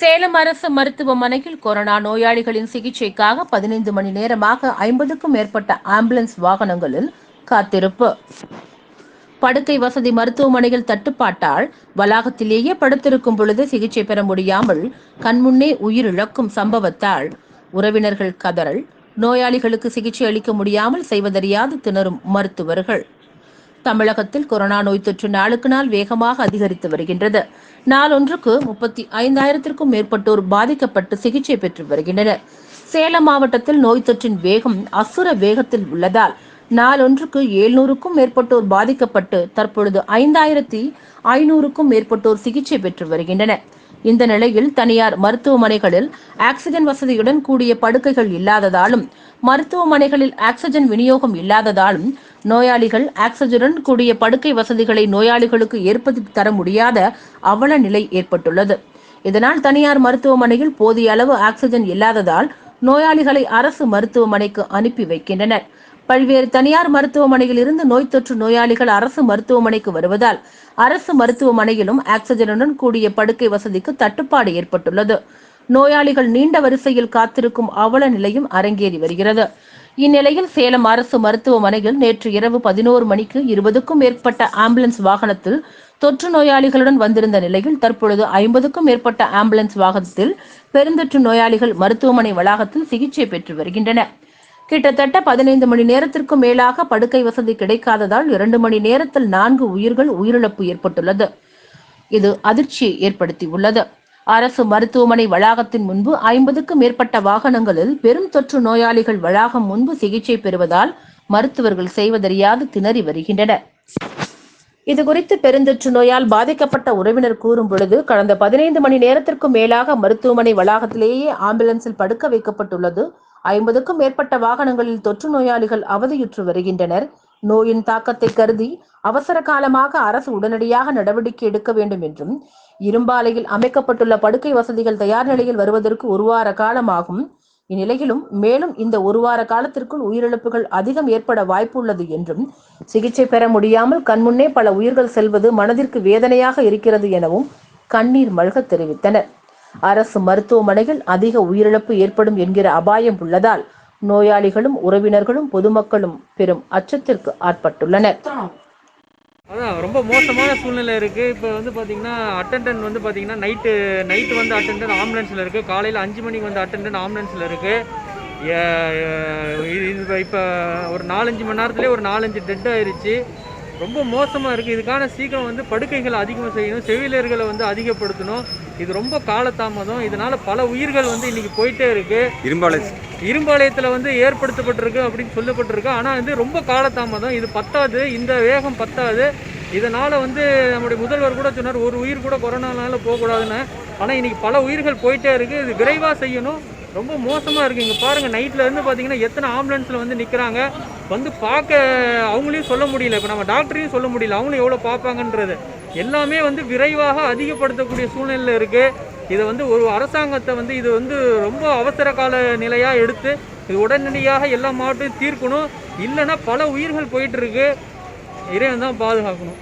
சேலம் அரசு மருத்துவமனையில் கொரோனா நோயாளிகளின் சிகிச்சைக்காக பதினைந்து மணி நேரமாக ஐம்பதுக்கும் மேற்பட்ட ஆம்புலன்ஸ் வாகனங்களில் காத்திருப்பு. படுக்கை வசதி மருத்துவமனையில் தட்டுப்பாட்டால் வளாகத்திலேயே படுத்திருக்கும் பொழுது சிகிச்சை பெற முடியாமல் கண்முன்னே உயிரிழக்கும் சம்பவத்தால் உறவினர்கள் கதறல் நோயாளிகளுக்கு சிகிச்சை அளிக்க முடியாமல் செய்வதறியாது திணறும் மருத்துவர்கள். தமிழகத்தில் கொரோனா நோய் தொற்று நாளுக்கு நாள் வேகமாக அதிகரித்து வருகின்றது. நாளொன்றுக்கு முப்பத்தி ஐந்தாயிரத்திற்கும் மேற்பட்டோர் பாதிக்கப்பட்டு சிகிச்சை பெற்று வருகின்றனர். சேலம் மாவட்டத்தில் நோய் தொற்றின் வேகம் அசுர வேகத்தில் உள்ளதால் நாளொன்றுக்கு எழுநூறுக்கும் மேற்பட்டோர் பாதிக்கப்பட்டு தற்பொழுது ஐந்தாயிரத்தி ஐநூறுக்கும் மேற்பட்டோர் சிகிச்சை பெற்று வருகின்றனர். இந்த நிலையில் தனியார் மருத்துவமனைகளில் ஆக்சிஜன் வசதியுடன் கூடிய படுக்கைகள் இல்லாததாலும் மருத்துவமனைகளில் ஆக்சிஜன் விநியோகம் இல்லாததாலும் நோயாளிகள் ஆக்சிஜனுடன் கூடிய படுக்கை வசதிகளை நோயாளிகளுக்கு ஏற்படுத்தி தர முடியாத அவல நிலை ஏற்பட்டுள்ளது. இதனால் தனியார் மருத்துவமனையில் போதிய அளவு ஆக்சிஜன் இல்லாததால் நோயாளிகளை அரசு மருத்துவமனைக்கு அனுப்பி வைக்கின்றனர். பல்வேறு தனியார் மருத்துவமனையில் இருந்து நோய் தொற்று நோயாளிகள் அரசு மருத்துவமனைக்கு வருவதால் அரசு மருத்துவமனையிலும் ஆக்சிஜனுடன் கூடிய படுக்கை வசதிக்கு தட்டுப்பாடு ஏற்பட்டுள்ளது. நோயாளிகள் நீண்ட வரிசையில் காத்திருக்கும் அவல நிலையும் அரங்கேறி வருகிறது. இந்நிலையில் சேலம் அரசு மருத்துவமனையில் நேற்று இரவு பதினோரு மணிக்கு இருபதுக்கும் மேற்பட்ட ஆம்புலன்ஸ் வாகனத்தில் தொற்று நோயாளிகளுடன் வந்திருந்த நிலையில் தற்பொழுது ஐம்பதுக்கும் மேற்பட்ட ஆம்புலன்ஸ் வாகனத்தில் பெருந்தொற்று நோயாளிகள் மருத்துவமனை வளாகத்தில் சிகிச்சை பெற்று வருகின்றனர். கிட்டத்தட்ட பதினைந்து மணி நேரத்திற்கும் மேலாக படுக்கை வசதி கிடைக்காததால் இரண்டு மணி நேரத்தில் நான்கு உயிர்கள் உயிரிழப்பு ஏற்பட்டுள்ளது. இது அதிர்ச்சியை ஏற்படுத்தியுள்ளது. அரசு மருத்துவமனை வளாகத்தின் முன்பு ஐம்பதுக்கும் மேற்பட்ட வாகனங்களில் பெரும் தொற்று நோயாளிகள் வளாகம் முன்பு சிகிச்சை பெறுவதால் மருத்துவர்கள் செய்வதறியாது திணறி வருகின்றனர். இதுகுறித்து பெருந்தொற்று நோயால் பாதிக்கப்பட்ட உறவினர் கூறும் பொழுது கடந்த பதினைந்து மணி நேரத்திற்கும் மேலாக மருத்துவமனை வளாகத்திலேயே ஆம்புலன்ஸில் படுக்க வைக்கப்பட்டுள்ளது. ஐம்பதுக்கும் மேற்பட்ட வாகனங்களில் தொற்று நோயாளிகள் அவதியுற்று வருகின்றனர். நோயின் தாக்கத்தை கருதி அவசர காலமாக அரசு உடனடியாக நடவடிக்கை எடுக்க வேண்டும் என்றும் இரும்பாலையில் அமைக்கப்பட்டுள்ள படுக்கை வசதிகள் தயார் நிலையில் வருவதற்கு ஒரு வார காலமாகும். இந்நிலையிலும் மேலும் இந்த ஒரு வார காலத்திற்குள் உயிரிழப்புகள் அதிகம் ஏற்பட வாய்ப்புள்ளது என்றும் சிகிச்சை பெற முடியாமல் கண்முன்னே பல உயிர்கள் செல்வது மனதிற்கு வேதனையாக இருக்கிறது எனவும் கண்ணீர் மல்க தெரிவித்தனர். அரசு மருத்துவமனையில் அதிக உயிரிழப்பு ஏற்படும் என்கிற அபாயம் உள்ளதால் நோயாளிகளும் உறவினர்களும் பொதுமக்களும் பெரும் அச்சத்திற்கு ஆட்பட்டுள்ளனர். அதான் ரொம்ப மோசமான சூழ்நிலை இருக்குது இப்போ வந்து பார்த்தீங்கன்னா அட்டெண்டன்ட் வந்து பார்த்தீங்கன்னா நைட்டு நைட்டு வந்து அட்டெண்டன்ட் ஆம்புலன்ஸில் இருக்குது காலையில் அஞ்சு மணிக்கு வந்து அட்டெண்டன்ட் ஆம்புலன்ஸில் இருக்குது இப்போ ஒரு நாலஞ்சு மணி நேரத்துலேயே ஒரு நாலஞ்சு டெட் ஆயிருச்சு. ரொம்ப மோசமாக இருக்குது இதுக்கான சீக்கிரம் வந்து படுக்கைகள் அதிகமாக செய்யணும். செவிலியர்களை வந்து அதிகப்படுத்தணும். இது ரொம்ப காலதாமதம். இதனால் பல உயிர்கள் வந்து இன்றைக்கி போயிட்டே இருக்குது இரும்பாலை இரும்பாளையத்தில் வந்து ஏற்படுத்தப்பட்டிருக்கு அப்படின்னு சொல்லப்பட்டிருக்கு. ஆனால் வந்து ரொம்ப காலதாமதம். இது பத்தாது. இந்த வேகம் பத்தாது. இதனால் வந்து நம்முடைய முதல்வர் கூட சொன்னார் ஒரு உயிர் கூட கொரோனானால போகக்கூடாதுன்னு. ஆனால் இன்னைக்கு பல உயிர்கள் போயிட்டே இருக்குது இது விரைவாக செய்யணும். ரொம்ப மோசமாக இருக்குது இங்கே பாருங்கள் நைட்டில் இருந்து பார்த்தீங்கன்னா எத்தனை ஆம்புலன்ஸில் வந்து நிற்கிறாங்க வந்து பார்க்க அவங்களையும் சொல்ல முடியல. இப்போ நம்ம டாக்டரையும் சொல்ல முடியல. அவங்களும் எவ்வளோ பார்ப்பாங்கன்றது. எல்லாமே வந்து விரைவாக அதிகப்படுத்தக்கூடிய சூழ்நிலையில் இருக்குது இதை வந்து ஒரு அரசாங்கத்தை வந்து இது வந்து ரொம்ப அவசர கால நிலையாக எடுத்து இது உடனடியாக எல்லா மாவட்டத்தையும் தீர்க்கணும். இல்லைன்னா பல உயிர்கள் போயிட்டுருக்கு இறைவன் தான் பாதுகாக்கணும்.